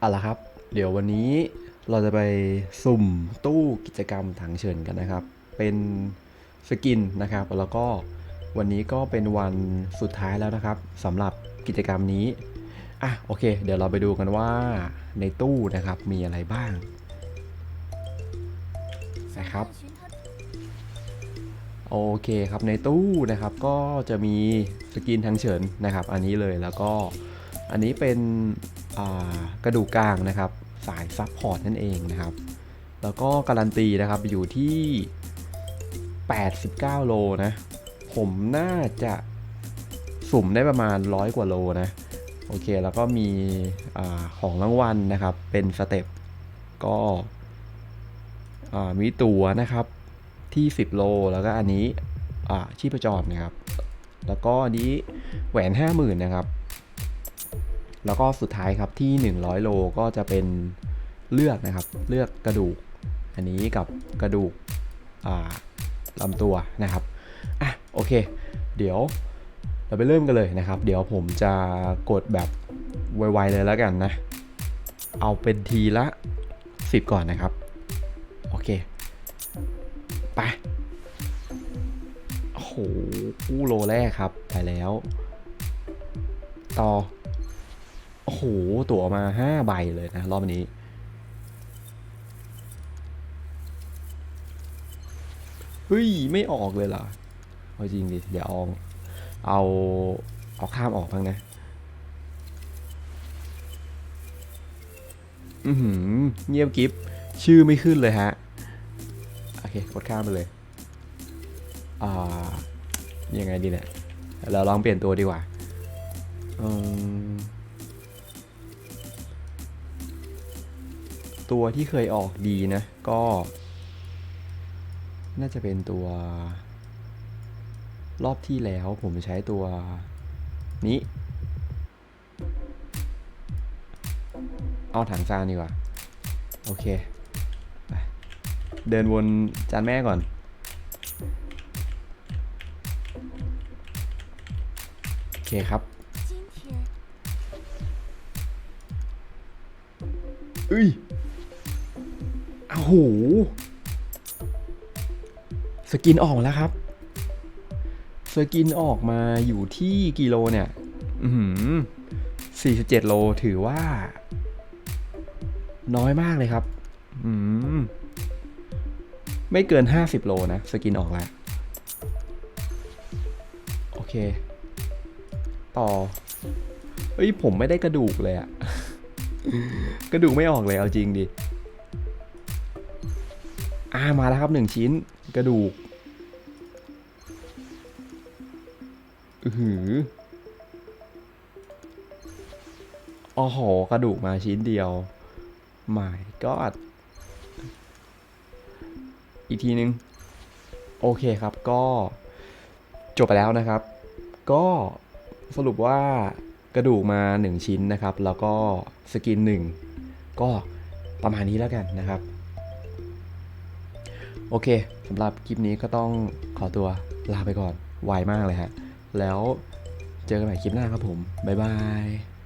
เอาละครับ เดี๋ยววันนี้เราจะไปสุ่มตู้กิจกรรมถังเฉินกันนะครับ เป็นสกินนะครับ แล้วก็วันนี้ก็เป็นวันสุดท้ายแล้วนะครับสำหรับกิจกรรมนี้ อะโอเค เดี๋ยวเราไปดูกันว่าในตู้นะครับมีอะไรบ้างนะครับ โอเคครับในตู้นะครับก็จะมีสกินทั้งเฉินนะครับ อันนี้เลยแล้วก็อันนี้เป็น กระดูกกลางนะครับสายซับพอร์ตนั่นเองนะครับ แล้วก็การันตีนะครับอยู่ที่ 89 โลนะ ผมน่าจะสุ่มได้ประมาณร้อยกว่าโลนะ โอเค แล้วก็มีอของรางวัลนะครับ เป็นสเต็ปก็มีตั๋วนะครับที่ 10 โล แล้วก็อันนี้ชีพจรนะครับ แล้วก็อันนี้แหวน 50,000 นะครับ แล้วก็สุดท้ายครับที่ 100 โลก็จะเป็นเลือดนะครับ เลือดกระดูก อันนี้กับกระดูกลำตัวนะครับอะโอเค เดี๋ยวเราไปเริ่มกันเลยนะครับ เดี๋ยวผมจะกดแบบไวๆเลยแล้วกันนะ เอาเป็นทีละ 10 ก่อนนะครับ โอเค ไป โอ้โหอู้โลแรกครับ ไปแล้ว ต่อ โอ้โห ตั๋วมา5ใบเลยนะ รอบนี้ เฮ้ย ไม่ออกเลยเหรอเอาจริงดิ เดี๋ยวเอา เอา เอาข้ามออกบ้างนะ อือหือเงียบกิฟชื่อไม่ขึ้นเลยฮะ โอเค กดข้ามไปเลย อ่า ยังไงดีเนี่ย เราลองเปลี่ยนตัวดีกว่า อืม ตัวที่เคยออกดีนะ ก็ น่าจะเป็นตัว รอบที่แล้วผมใช้ตัวนี้เอาถังซานดีกว่า โอเคไปเดินวนจานแม่ก่อน โอเคครับ今天เอ้ย โอ้โห สกินออกมาแล้วครับ สกินออกมาอยู่ที่กิโลเนี่ย อือหือ47โลถือว่า น้อยมากเลยครับ อืม ไม่เกิน50โลนะ สกินออกแล้ว โอเค ต่อเฮ้ย ผมไม่ได้กระดูกเลยอะกระดูกไม่ออกเลยเอาจริงดิ อ่ามาแล้วครับหนึ่งชิ้นกระดูกอือหืออ๋อโหกระดูกมาชิ้นเดียว my god อีกทีนึง โอเคครับก็จบไปแล้วนะครับ ก็สรุปว่ากระดูกมา 1 ชิ้นนะครับ แล้วก็สกิน 1 ก็ประมาณนี้แล้วกันนะครับ โอเคสำหรับคลิปนี้ก็ต้องขอตัวลาไปก่อนไวมากเลยฮะ แล้วเจอกันใหม่คลิปหน้าครับผม บ๊ายบาย